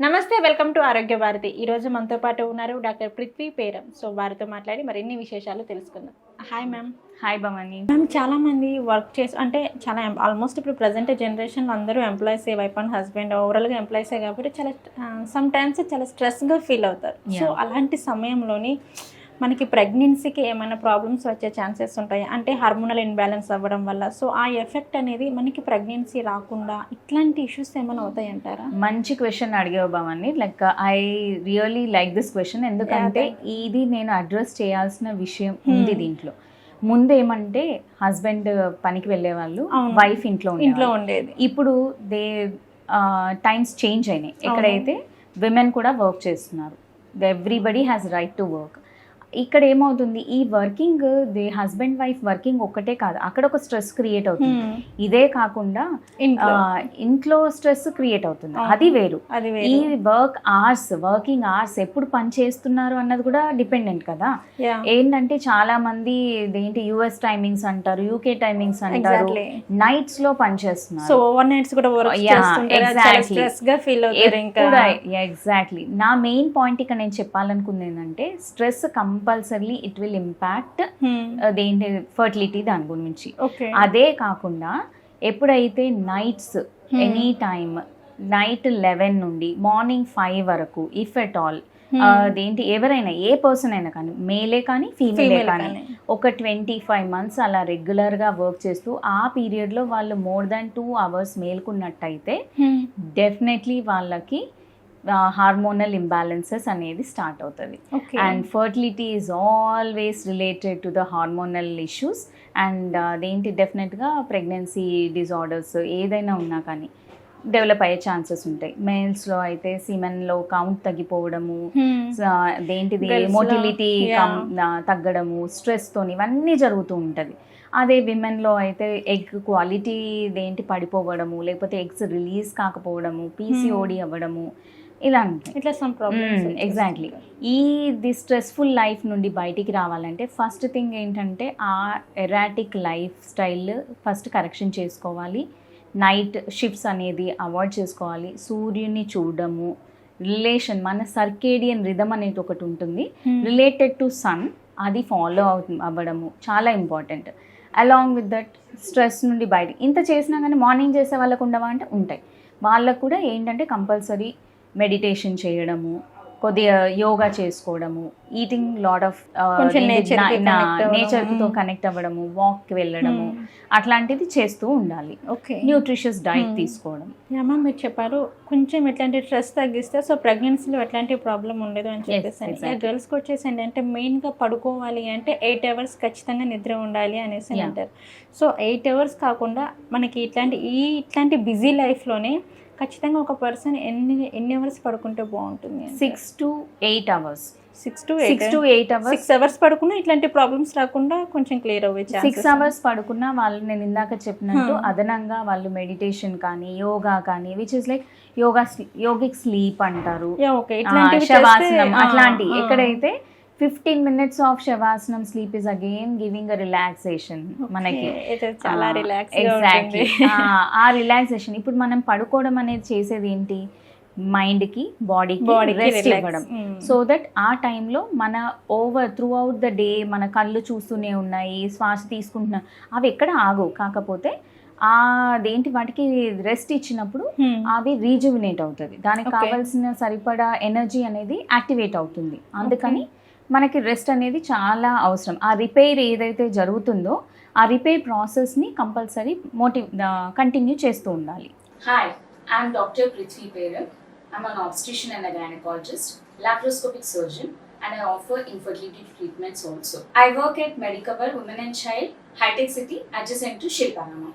నమస్తే welcome to ఆరోగ్య భారతి ఈ రోజు మనతో పాటు ఉన్నారు డాక్టర్ పృథ్వీ పేరం. సో వారితో మాట్లాడి మరిన్ని విశేషాలు తెలుసుకుందాం. Hi ma'am hi Bhavani. Ma'am చాలా మంది వర్క్ చేసి అంటే చాలా ఆల్మోస్ట్ ఇప్పుడు ప్రజెంట్ జనరేషన్ అందరూ ఎంప్లాయీస్ వైఫ్ అండ్ హస్బెండ్ ఓవరాల్గా ఎంప్లాయీసే కాబట్టి చాలా సమ్ టైమ్స్ చాలా స్ట్రెస్గా ఫీల్ అవుతారు. సో. అలాంటి సమయంలోని మనకి ప్రెగ్నెన్సీకి ఏమైనా ప్రాబ్లమ్స్ వచ్చే ఛాన్సెస్ ఉంటాయి? అంటే హార్మోనల్ ఇన్బ్యాలెన్స్ అవ్వడం వల్ల. సో ఆ ఎఫెక్ట్ అనేది మనకి ప్రెగ్నెన్సీ రాకుండా ఇట్లాంటి ఇష్యూస్ ఏమైనా అవుతాయి అంటారా మంచి క్వశ్చన్ అడిగావు Bhavani like I really like this question ఎందుకంటే ఇది నేను అడ్రస్ చేయాల్సిన విషయం ఉంది Hmm. దీంట్లో. ముందు ఏమంటే హస్బెండ్ పనికి వెళ్ళే వాళ్ళు అవును. వైఫ్ ఇంట్లో ఇంట్లో. ఉండేది. ఇప్పుడు దే టైమ్స్ చేంజ్ అయినాయి. ఎక్కడైతే విమెన్ కూడా వర్క్ చేస్తున్నారు. Everybody has right to work ఇక్కడ ఏమవుతుంది? ఈ working the husband wife working ఒక్కటే కాదు అక్కడ ఒక స్ట్రెస్ క్రియేట్ అవుతుంది. ఇదే కాకుండా ఇంట్లో. స్ట్రెస్ క్రియేట్ అవుతుంది. అది వేరు. ఈ వేరు. వర్క్ అవర్స్ వర్కింగ్ అవర్స్ ఎప్పుడు పని చేస్తున్నారు అన్నది కూడా డిపెండెంట్ కదా. ఏంటంటే చాలా మంది ఏంటి యుఎస్ టైమింగ్స్ అంటారు యూకే టైమింగ్స్ అంటారు. నైట్స్లో పని చేస్తున్నారు. సో ఓవర్ నైట్స్ కూడా ఎగ్జాక్ట్లీ నా మెయిన్ పాయింట్ ఇక్కడ నేను చెప్పాలనుకుంది ఏంటంటే stress compulsory it will impact అదేంటి ఫర్టిలిటీ దాని గురించి. అదే కాకుండా ఎప్పుడైతే nights Hmm. Any time night eleven నుండి మార్నింగ్ ఫైవ్ వరకు ఇఫ్ ఎట్ ఆల్ Hmm. అదేంటి ఎవరైనా ఏ పర్సన్ అయినా కానీ మేలే కానీ ఫీమేలే ఫీమేల్ కానీ ఒక ట్వంటీ ఫైవ్ మంత్స్ అలా రెగ్యులర్గా వర్క్ చేస్తూ ఆ పీరియడ్లో వాళ్ళు మోర్ దాన్ టూ అవర్స్ మేల్కున్నట్టయితే డెఫినెట్లీ వాళ్ళకి హార్మోనల్ ఇంబ్యాలెన్సెస్ అనేది స్టార్ట్ అవుతుంది. And fertility is always related to the hormonal issues and అదేంటి డెఫినెట్గా ప్రెగ్నెన్సీ డిజార్డర్స్ ఏదైనా ఉన్నా కానీ డెవలప్ అయ్యే ఛాన్సెస్ ఉంటాయి. మేల్స్లో అయితే సిమెన్లో కౌంట్ తగ్గిపోవడము స- అదేంటిది లో, మోటిలిటీ. తగ్గడము స్ట్రెస్తో ఇవన్నీ జరుగుతూ ఉంటుంది. అదే విమెన్లో అయితే ఎగ్ క్వాలిటీ దేంటి పడిపోవడము లేకపోతే ఎగ్స్ రిలీజ్ కాకపోవడము పీసీఓడి అవ్వడము ఇలా ఉంటాయి ఇట్లా సమ్ ప్రాబ్లమ్స్ ఎగ్జాక్ట్లీ ఈ ది స్ట్రెస్ఫుల్ లైఫ్ నుండి బయటికి రావాలంటే ఫస్ట్ థింగ్ ఏంటంటే ఆ erratic life style first correction చేసుకోవాలి. నైట్ షిఫ్ట్స్ అనేది అవాయిడ్ చేసుకోవాలి. సూర్యుని చూడడము రిలేషన్ మన సర్కేడియన్ రిధమ్ అనేది ఒకటి ఉంటుంది. రిలేటెడ్ టు సన్ అది ఫాలో అవు అవ్వడము చాలా important along with that stress నుండి బయట ఇంత చేసినా కానీ మార్నింగ్ చేసే వాళ్ళకు ఉండవా అంటే ఉంటాయి. వాళ్ళకు కూడా ఏంటంటే కంపల్సరీ మెడిటేషన్ చేయడము కొద్దిగా యోగా చేసుకోవడము ఈటింగ్ లాట్ ఆఫ్. నేచర్తో కనెక్ట్ అవ్వడము వాక్కి వెళ్ళడము అట్లాంటిది చేస్తూ ఉండాలి ఓకే న్యూట్రిషియస్ డైట్ Hmm. తీసుకోవడం మ్యామ్ మీరు చెప్పారు కొంచెం ఎట్లాంటి స్ట్రెస్ తగ్గిస్తే సో ప్రెగ్నెన్సీలో ఎట్లాంటి ప్రాబ్లం ఉండదు అని చెప్పేసి. గర్ల్స్కి వచ్చేసి ఏంటంటే మెయిన్గా పడుకోవాలి అంటే ఎయిట్ అవర్స్ ఖచ్చితంగా నిద్ర ఉండాలి అనేసి. అంటారు సో ఎయిట్ అవర్స్ కాకుండా మనకి ఇట్లాంటి ఈ ఇట్లాంటి బిజీ లైఫ్లోనే ఖచ్చితంగా ఒక పర్సన్ ఎన్ని ఎన్ని అవర్స్ పడుకుంటే బాగుంటుంది six to eight hours six to six to eight hours six hours పడుకున్నా ఇట్లాంటి ప్రాబ్లమ్స్ రాకుండా కొంచెం క్లియర్ అవ్వే సిక్స్ అవర్స్ పడుకున్న వాళ్ళు నేను ఇందాక చెప్పినట్టు Hmm. అదనంగా వాళ్ళు మెడిటేషన్ కానీ యోగా కానీ which is like yoga yogic sleep అంటారు. శవాసనం అట్లాంటి. ఎక్కడైతే fifteen minutes of shavasana sleep is again giving a relaxation మనకి. చాలా రిలాక్స్ ఎగ్జాక్ట్లీ ఆ రిలాక్సేషన్ ఇప్పుడు మనం పడుకోవడం అనేది చేసేది ఏంటి? మైండ్కి బాడీకి రెస్ట్ ఇవ్వడం. సో దట్ ఆ టైంలో మన over throughout the day మన కళ్ళు చూస్తూనే ఉన్నాయి శ్వాస తీసుకుంటున్నా అవి ఎక్కడ ఆగవు. కాకపోతే ఆ అదేంటి వాటికి రెస్ట్ ఇచ్చినప్పుడు అవి రీజువినేట్ అవుతుంది దానికి. కావాల్సిన సరిపడా ఎనర్జీ అనేది యాక్టివేట్ అవుతుంది. అందుకని మనకి రెస్ట్ అనేది చాలా అవసరం. ఆ రిపేర్ ఏదైతే జరుగుతుందో ఆ రిపేర్ ప్రాసెస్ని కంపల్సరీ మోటివ్ కంటిన్యూ చేస్తూ ఉండాలి. Hi I'm doctor Prithvi Peram I'm an obstetrician and gynaecologist laparoscopic surgeon and I offer infertility treatments also I work at Medicover women and child hitech city adjacent to శిల్పానమా